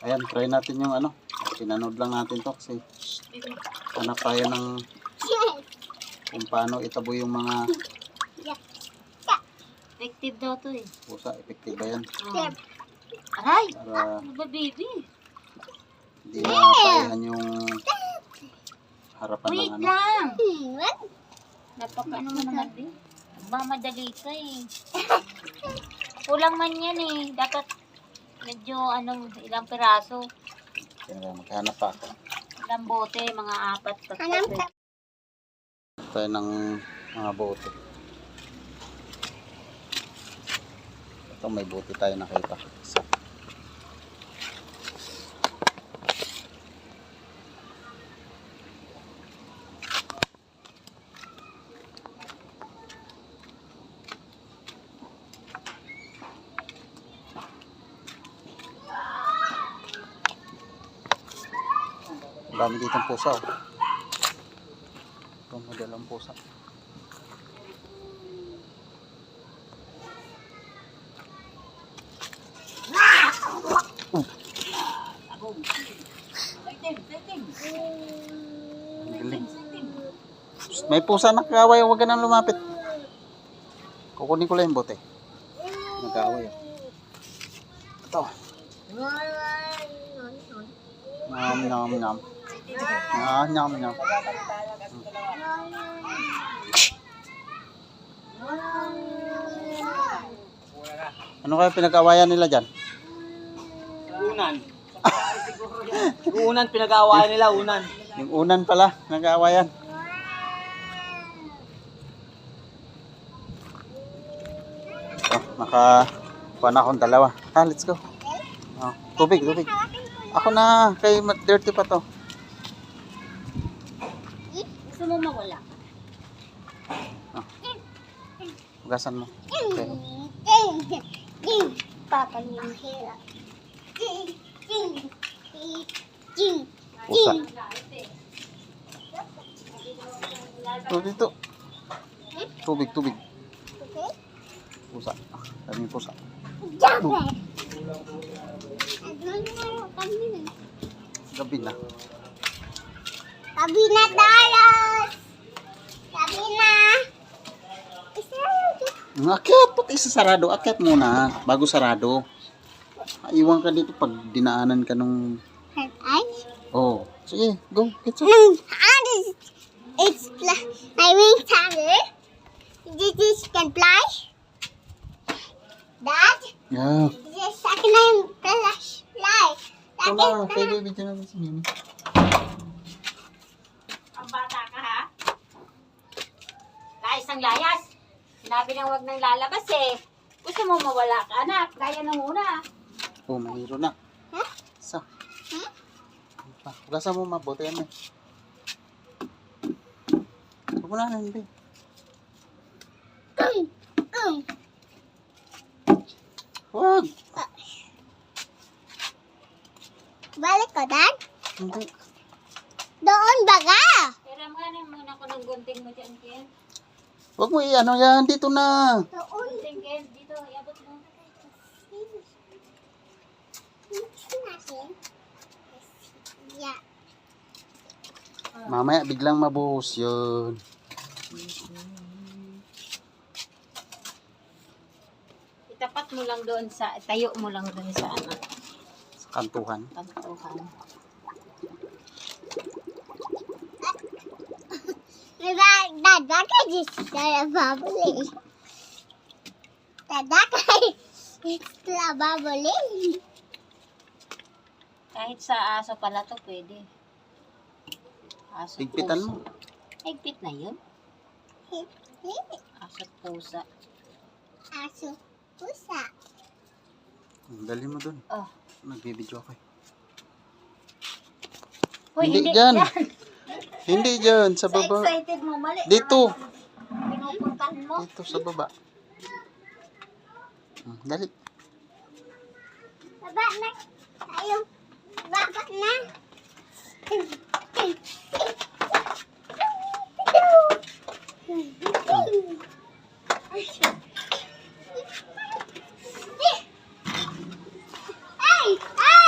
Ayan, try natin yung ano. Pinanood lang natin to kasi hanap tayo ng kung paano itabo yung mga Effective daw to eh. pusa. Effective ba yan? Oh. Aray! Para Ano ba baby? hindi mapayahan yung harapan ng Wait ano. lang! Napaka ano mo naman din? Mamadali ka eh. Kulang man yan eh. Dapat medyo anong ilang piraso. Kaya maghanap pa ako. Ilang bote, mga apat. Hanap tatlo. Tayo ng mga bote. Ito may bote tayo nakita. Isa. Ang dami ditong pusa oh. Ito model ang pusa. Ang May pusa nag-away, huwag ka nang lumapit. Kukunin ko lang yung bote. Nag-away. oh. Ito. Nyam, nyam, nyam. Ah, nyam, nyam. Ano kaya pinag-awayan nila dyan? Unan. unan, pinag-aawayan nila, unan. Yung unan pala, nag-aawayan. Oh, naka kuha na akong dalawa. Ha, let's go. Oh, tubig, tubig. Ako na, kay dirty pa to. Gusto mo mawala? Hugasan mo. Okay. Papa hila. Pusa. Oh, dito. Tubig, tubig. Pusa. Dami pusa. Jump! Gabi na. Sabi na tayo! Sabi na! Isa Ang Akyat, pati isa sarado. Akyat muna, bago sarado. Iwan ka dito pag dinaanan ka nung... Ay? Oh, sige, go. Get up. How does it's fly? I mean, Tyler. Did this can fly? Dad, Yeah. this second time flash fly. Second na, time. pwede video natin si Mimi. Ang bata ka ha? Ang layas. Sinabi na huwag nang lalabas eh. Gusto mo mawala ka anak. Kaya na muna. Oh, mahiro na. Huh? Isa. Hmm? Hugasan mo mabuti yan eh. Huwag mo na. Mm, mm. Huwag. Balik ko, Dad. Hindi. Doon baga. Pero mga na muna ko ng gunting mo dyan, Ken. Huwag mo i-ano yan. Dito na. Dito, iabot mo. Mamaya biglang mabuhos yun. Itapat mo lang doon sa, tayo mo lang doon sa ano, Sa kantuhan. kantuhan. Diba, Dad, bakit just na bubble Dad, bakit it's na bubble Kahit sa aso pala to, pwede. Aso Higpitan mo. Higpit na yun. Aso at pusa. Aso, pusa. Dali mo dun. Oh. Nagbibideo ako eh. Hoy, Hindi dyan. Yan. Hindi dyan. Sa Sa baba. excited mo, mali. Dito. Pinupuntan mo. Dito sa baba. Hmm, Dali. Baba na. Tayo. Baba na. Ay! Ay!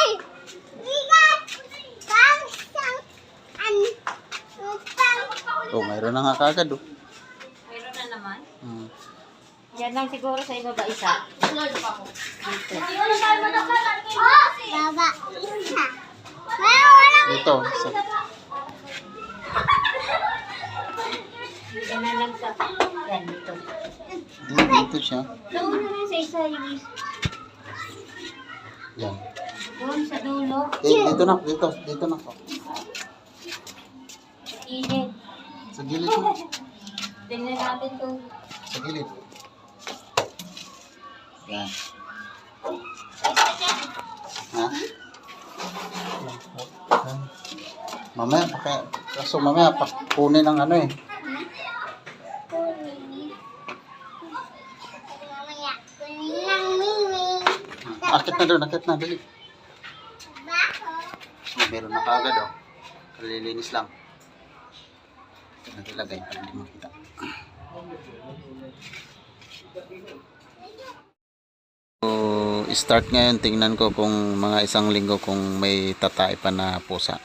Meron na nga kagad oh. Meron na naman. Hmm. Yan lang siguro sa ibaba isa. Dito. Baba. Isa. Meron wala. Dito. Sa, Yan na lang sa... Yan, dito. dito, dito siya. Doon na lang sa isa yung. Yan. Doon sa dulo. Eh, dito na, dito, dito na. Oh. Sa gilid. Tingnan natin to. Sa gilid. Yan. Ha? Mamaya, paki, kaso mamaya, pakunin ng ano eh. Mingwing. Akit na doon, akit na, dali. Meron na kaagad oh. Kalilinis lang. Nagilagay para hindi makita. So, start ngayon, tingnan ko kung mga isang linggo kung may tatay pa na pusa.